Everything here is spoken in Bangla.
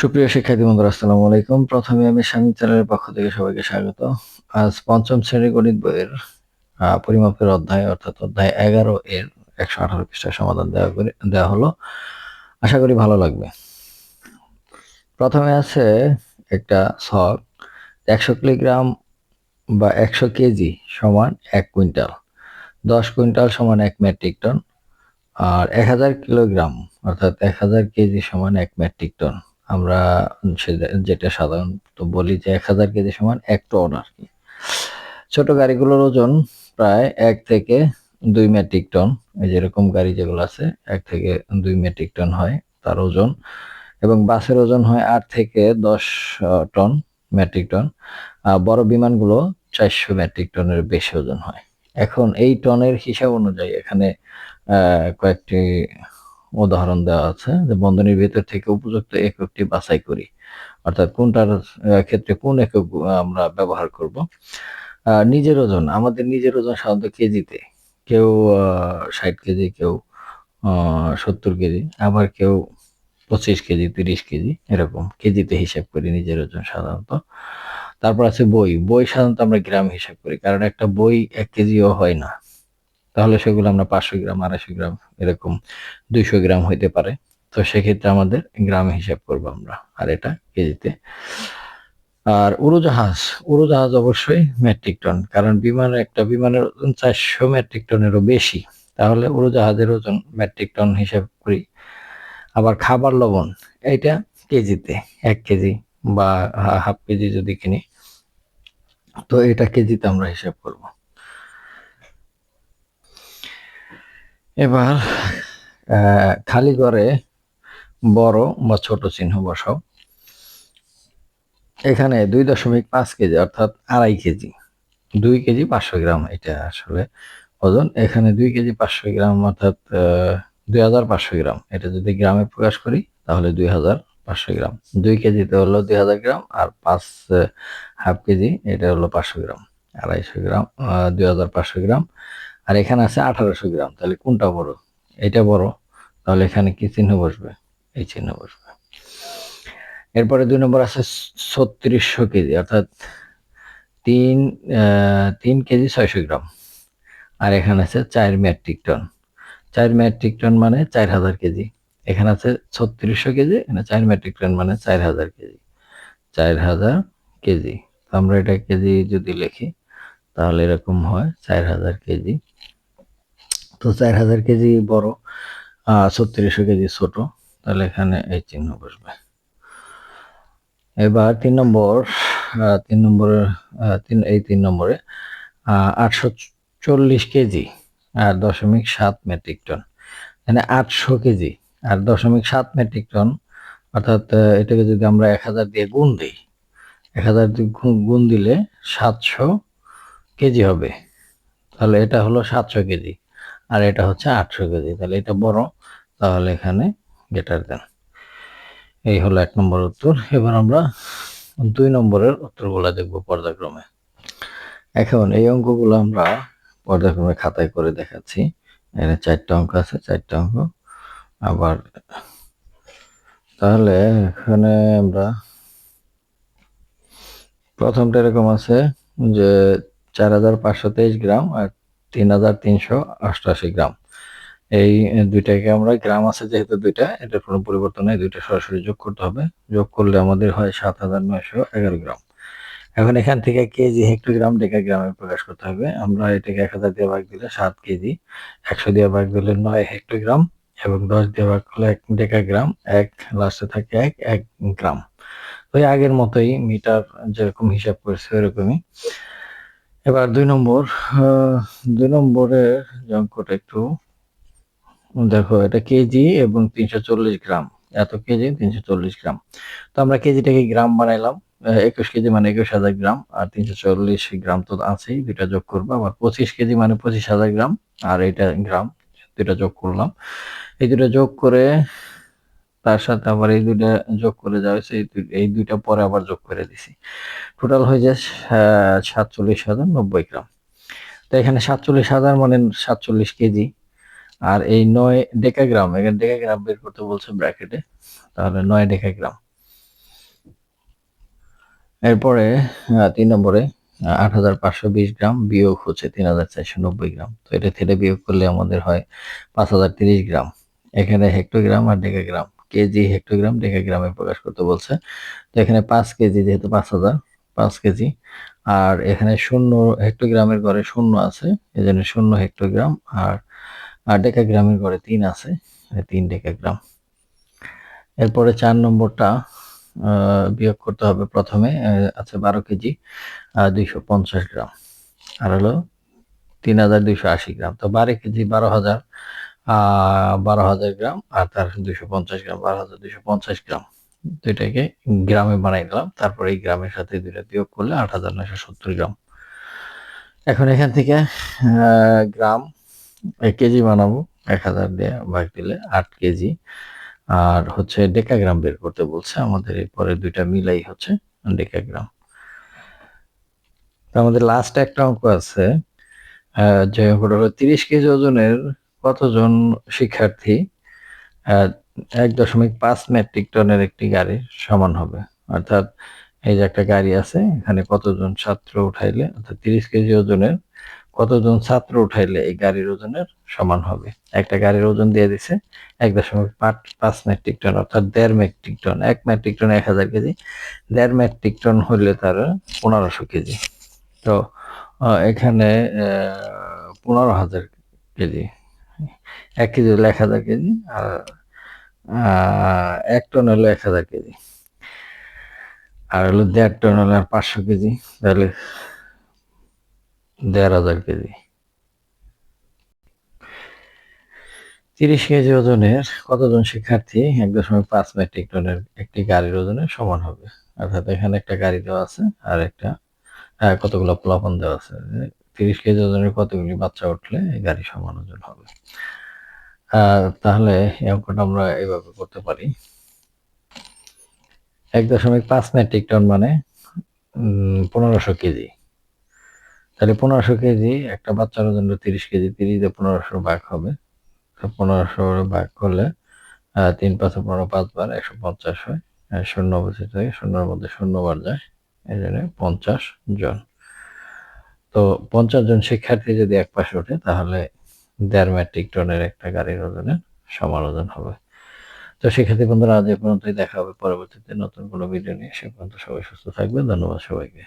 সুপ্রিয় শিক্ষার্থী বন্ধুরা, আসসালামু আলাইকুম। প্রথমে আমি স্বামী চ্যানেলের পক্ষ থেকে সবাইকে স্বাগত। আজ পঞ্চম শ্রেণির গণিত বইয়ের পরিমাপের অধ্যায়, অর্থাৎ অধ্যায় এগারো এর একশো আঠারো পৃষ্ঠার সমাধান দেওয়া করে, দেওয়া হলো। আশা করি ভালো লাগবে। প্রথমে আছে একটা ছক, একশো কিলোগ্রাম বা একশো কেজি সমান এক কুইন্টাল। দশ কুইন্টাল সমান এক মেট্রিক টন। আর এক হাজার কিলোগ্রাম, অর্থাৎ এক হাজার কেজি সমান এক মেট্রিক টন। আমরা যেটা সাধারণত বলি যে এক হাজার কেজি সমান এক টন আর কি। ছোট গাড়িগুলোর ওজন প্রায় এক থেকে দুই মেট্রিক টন। যেরকম গাড়ি যেগুলো আছে, এক থেকে দুই মেট্রিক টন হয় তার ওজন। এবং বাসের ওজন হয় আট থেকে দশ টন, মেট্রিক টন। বড় বিমানগুলো চারশো মেট্রিক টনের বেশি ওজন হয়। এখন এই টনের হিসাব অনুযায়ী এখানে কয়েকটি উদাহরণ দেওয়া আছে যে বন্ধনীর ভিতর থেকে উপযুক্ত এককটি বাছাই করি। অর্থাৎ কোনটার ক্ষেত্রে কোন একক আমরা ব্যবহার করব? নিজের ওজন। আমাদের নিজের ওজন সাধারণত কেজিতে। কেউ ষাট কেজি, কেউ সত্তর কেজি, আবার কেউ পঁচিশ কেজি, তিরিশ কেজি, এরকম কেজিতে হিসাব করি নিজের ওজন সাধারণত। তারপর আছে বই। বই সাধারণত আমরা গ্রাম হিসাব করি, কারণ একটা বই এক কেজিও হয় না। তাহলে সেগুলো আমরা পাঁচশো গ্রাম, আড়াইশো গ্রাম এরকম দুইশো গ্রাম হইতে পারে। তো সেক্ষেত্রে আমাদের গ্রামে হিসাব করব আমরা, আর এটা কেজিতে। আর উড়োজাহাজ উড়োজাহাজ অবশ্যই মেট্রিক টন কারণ বিমানের একটা বিমানের ওজন চারশো মেট্রিক টনেরও বেশি। তাহলে উড়োজাহাজের ওজন মেট্রিক টন হিসাব করি। আবার খাবার লবণ, এইটা কেজিতে, এক কেজি বা হাফ কেজি যদি কিনি, তো এটা কেজিতে আমরা হিসাব করব। এবার খালি করে বড় বা ছোট চিহ্ন বসাও। এখানে দুই দশমিক পাঁচ কেজি, অর্থাৎ আড়াই কেজি। দুই কেজি পাঁচশো গ্রাম, এটা আসলে ওজন। এখানে দুই কেজি পাঁচশো গ্রাম, অর্থাৎ দুই হাজার পাঁচশো গ্রাম। এটা যদি গ্রামে প্রকাশ করি, তাহলে দুই হাজার পাঁচশো গ্রাম। দুই কেজিতে হলো দুই হাজার গ্রাম, আর পাঁচ হাফ কেজি, এটা হলো পাঁচশো গ্রাম, আড়াইশো গ্রাম দুই হাজার পাঁচশো গ্রাম। আর এখানে আছে আঠারোশো গ্রাম। তাহলে কোনটা বড়? এটা বড়, তাহলে এখানে কি চিহ্ন বসবে? এই চিহ্ন বসবে। এরপরে দুই নম্বর আছে ছত্রিশশো কেজি, অর্থাৎ তিন তিন কেজি ছয়শো গ্রাম। আর এখানে আছে চার মেট্রিক টন। চার মেট্রিক টন মানে চার হাজার কেজি। এখানে আছে ছত্রিশশো কেজি, এখানে চার মেট্রিক টন মানে চার হাজার কেজি। চার হাজার কেজি। আমরা এটা কেজি যদি লিখি, তাহলে এরকম হয় চার হাজার কেজি। তো চার হাজার কেজি বড় ছত্রিশশো কেজি ছোট। তাহলে এখানে এই চিহ্ন বসবে। এবার তিন নম্বর তিন নম্বরের আহ, তিন এই তিন নম্বরে আটশো চল্লিশ কেজি আর দশমিক সাত মেট্রিক টন। মানে আটশো কেজি আর দশমিক সাত মেট্রিক টন অর্থাৎ এটাকে যদি আমরা এক হাজার দিয়ে গুণ দিই এক হাজার গুণ দিলে সাতশো কেজি হবে। তাহলে এটা হলো সাতশো কেজি। আর এটা হচ্ছে আটশো কেজি। তাহলে এটা বড়, তাহলে এখানে গেটার দেন। এই হলো এক নম্বর উত্তর। এবার আমরা দুই নম্বরের উত্তরগুলো দেখব পর্যায়ক্রমে। এখন এই অঙ্কগুলো আমরা পর্যায়ক্রমে খাতায় করে দেখাচ্ছি। এখানে চারটা অঙ্ক আছে, চারটা অঙ্ক। আবার তাহলে এখানে আমরা প্রথমটা এরকম আছে যে চার হাজার পাঁচশো তেইশ গ্রাম আর তিন হাজার তিনশো অষ্টআশি গ্রাম। এই দুইটাকে আমরা গ্রাম আছে যেহেতু দুইটা, এটার কোনো পরিবর্তন নেই, দুইটা সরাসরি যোগ করতে হবে। যোগ করলে আমাদের হয় সাত হাজার নয়শো এগারো গ্রাম। এখন এখান থেকে কেজি হেক্টোগ্রাম ডেকাগ্রামে প্রকাশ করতে হবে। আমরা এটাকে এক হাজার দিয়ে ভাগ দিলে সাত কেজি, একশো দিয়ে ভাগ দিলে নয় হেক্টোগ্রাম এবং দশ দিয়ে ভাগ করলে এক ডেকা গ্রাম এক লাস্টে থাকে এক এক গ্রাম। ওই আগের মতোই মিটার যেরকম হিসাব করেছে ওরকমই এবার দুই নম্বর দুই নম্বরের যে অঙ্কটা একটু, দেখো এটা কেজি এবং তিনশো চল্লিশ গ্রাম। এত কেজি, তিনশো চল্লিশ গ্রাম। তো আমরা কেজিটাকে গ্রাম বানাইলাম একুশ কেজি মানে একুশ হাজার গ্রাম, আর তিনশো চল্লিশ গ্রাম তো আছেই, দুইটা যোগ করব। আবার পঁচিশ কেজি মানে পঁচিশ হাজার গ্রাম, আর এটা গ্রাম, দুইটা যোগ করলাম। এই দুটো যোগ করে তার সাথে আবার এই দুইটা যোগ করে যাওয়া হয়েছে, এই দুইটা পরে আবার যোগ করে দিছি। টোটাল হয়ে যায় সাতচল্লিশ হাজার নব্বই গ্রাম। তো এখানে সাতচল্লিশ হাজার মানে সাতচল্লিশ কেজি। আর এই নয় ডেকাগ্রাম, এখানে ডেকাগ্রাম বের করতে বলছে ব্র্যাকেটে, তাহলে নয় ডেকাগ্রাম। এরপরে তিন নম্বরে আট হাজার পাঁচশো বিশ গ্রাম বিয়োগ হচ্ছে তিন হাজার চারশো নব্বই গ্রাম। তো এটা থেকে বিয়োগ করলে আমাদের হয় পাঁচ হাজার তিরিশ গ্রাম। এখানে হেক্টোগ্রাম আর ডেকাগ্রাম। কেজি হেক্টোগ্রাম ডেকাগ্রামে প্রকাশ করতে বলছে। তো এখানে পাঁচ কেজি যেহেতু পাঁচ হাজার, পাঁচ কেজি। আর এখানে শূন্য হেক্টোগ্রামের ঘরে শূন্য আছে এই জন্য শূন্য হেক্টোগ্রাম। আর আর ডেকাগ্রামের ঘরে তিন আছে তিন ডেকাগ্রাম। এরপরে চার নম্বরটা বিয়োগ করতে হবে প্রথমে আছে বারো কেজি দুইশো পঞ্চাশ গ্রাম। আর হলো তিন হাজার দুইশো আশি গ্রাম। তো বারো কেজি, বারো হাজার বারো হাজার গ্রাম আর তার দুইশো পঞ্চাশ গ্রাম, বারো হাজার দুইশো পঞ্চাশ গ্রাম। দুইটাকে গ্রামে বানাই নিলাম তারপরে এই গ্রামের সাথে দুইটা বিয়োগ করলে আট হাজার নয়শো সত্তর গ্রাম। এখন এখান থেকে গ্রাম এক কেজি বানাবো। এক হাজার দিয়ে ভাগ দিলে আট কেজি। আর হচ্ছে ডেকাগ্রাম বের করতে বলছে। আমাদের এরপরে দুইটা মিলাই হচ্ছে ডেকাগ্রাম আমাদের লাস্ট একটা অঙ্ক আছে। যে অঙ্কটা হলো তিরিশ কেজি ওজনের কতজন শিক্ষার্থী এক দশমিক পাঁচ মেট্রিক টনের একটি গাড়ির সমান হবে? অর্থাৎ এই যে একটা গাড়ি আছে, এখানে কতজন ছাত্র উঠাইলে, অর্থাৎ তিরিশ কেজি ওজনের কতজন ছাত্র উঠাইলে এই গাড়ির ওজনের সমান হবে? একটা গাড়ির ওজন দিয়ে দিছে এক দশমিক পাঁচ মেট্রিক টন, অর্থাৎ দেড় মেট্রিক টন। এক মেট্রিক টন এক হাজার কেজি, দেড় মেট্রিক টন হইলে তার পনেরোশো কেজি। তো এখানে পনেরো হাজার কেজি এক কেজি হলো এক হাজার কেজি আর এক টন হলো এক হাজার কেজি। আর হলো দেড় টন হলো আর পাঁচশো কেজি, তাহলে দেড় হাজার কেজি। তিরিশ কেজি ওজনের কতজন শিক্ষার্থী এক দশমিক পাঁচ মেট্রিক টনের একটি গাড়ির ওজনের সমান হবে? অর্থাৎ এখানে একটা গাড়ি দেওয়া আছে আর একটা কতগুলো প্লাবন দেওয়া আছে? তিরিশ কেজি ওজনের কতগুলি বাচ্চা উঠলে এই গাড়ি সমান ওজন হবে। তাহলে এই অঙ্কটা আমরা এইভাবে করতে পারি। এক দশমিক পাঁচ মেট্রিক টন মানে পনেরোশো কেজি। তাহলে পনেরোশো কেজি, একটা বাচ্চার ওজন তিরিশ কেজি, তিরিশ পনেরোশো ভাগ হবে। তো পনেরোশো ভাগ করলে তিন পাঁচ পনেরো পাঁচবার একশো পঞ্চাশ হয়। শূন্য বসে থাকে, শূন্যর মধ্যে শূন্য বার যায়। এই জন্য পঞ্চাশ জন। তো পঞ্চাশ জন শিক্ষার্থী যদি এক পাশে ওঠে, তাহলে দেড় মেট্রিক টনের একটা গাড়ির ওজনের সমান ওজন হবে। তো শিক্ষার্থী বন্ধুরা, আজ এ পর্যন্তই। দেখা হবে পরবর্তীতে নতুন কোনো ভিডিও নিয়ে। সে পর্যন্ত সবাই সুস্থ থাকবে ধন্যবাদ সবাইকে।